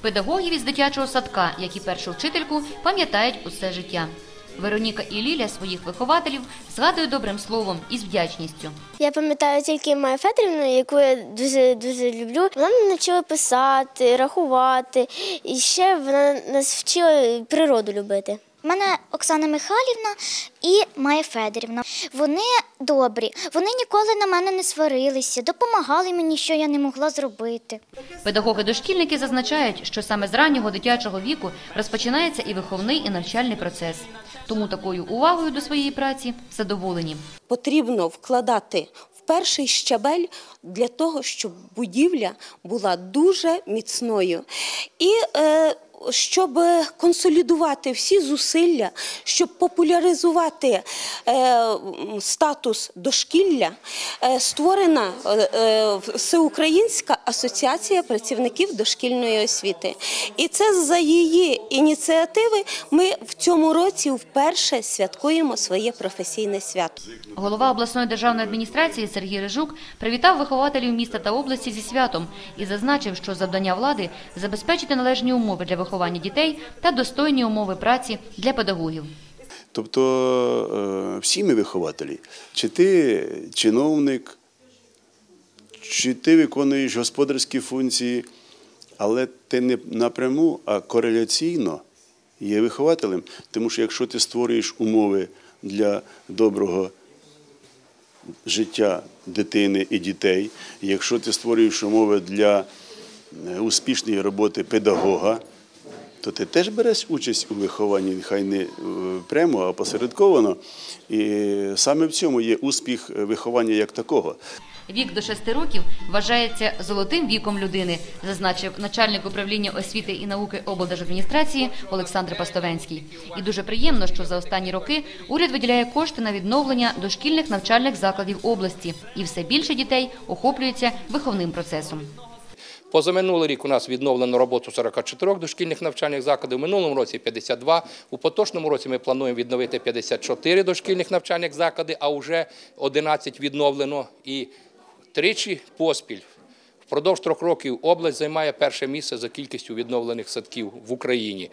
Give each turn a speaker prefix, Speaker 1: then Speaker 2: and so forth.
Speaker 1: Педагогів із дитячого садка, як і першу вчительку, пам'ятають усе життя. Вероніка і Ліля своїх вихователів згадують добрим словом і з вдячністю.
Speaker 2: Я пам'ятаю тільки Маю Федорівну, яку я дуже дуже люблю. Вона мене навчила писати, рахувати, і ще вона нас вчила природу любити.
Speaker 3: У мене Оксана Михайлівна і Майя Федорівна. Вони добрі, вони ніколи на мене не сварилися, допомагали мені, що я не могла зробити.
Speaker 1: Педагоги-дошкільники зазначають, що саме з раннього дитячого віку розпочинається і виховний, і навчальний процес. Тому такою увагою до своєї праці задоволені.
Speaker 4: потрібно вкладати в перший щабель для того, щоб будівля була дуже міцною. І е, щоб консолідувати всі зусилля, щоб популяризувати е, статус дошкілля, е, створена е, Всеукраїнська асоціація працівників дошкільної освіти. І це за її ініціативи ми в цьому році вперше святкуємо своє професійне свято.
Speaker 1: Голова обласної державної адміністрації Сергій Рижук привітав вихователів міста та області зі святом і зазначив, що завдання влади забезпечити належні умови для виховання дітей та достойні умови праці для педагогів.
Speaker 5: Тобто е, всі ми вихователі, чи ти чиновник, чи ти виконуєш господарські функції, але ти не напряму, а кореляційно є вихователем. Тому що якщо ти створюєш умови для доброго життя дитини і дітей, якщо ти створюєш умови для е, успішної роботи педагога, то ти теж береш участь у вихованні, нехай не е, прямо, а посередковано. І саме в цьому є успіх виховання як такого.
Speaker 1: Вік до 6 років вважається золотим віком людини, зазначив начальник управління освіти і науки облдержадміністрації Олександр Пастовенський. І дуже приємно, що за останні роки уряд виділяє кошти на відновлення дошкільних навчальних закладів області, і все більше дітей охоплюються виховним процесом.
Speaker 6: Позаминулий рік у нас відновлено роботу 44 дошкільних навчальних закладів, в минулому році 52. У поточному році ми плануємо відновити 54 дошкільних навчальних заклади, а вже 11 відновлено і тричі поспіль. Впродовж трьох років область займає перше місце за кількістю відновлених садків в Україні.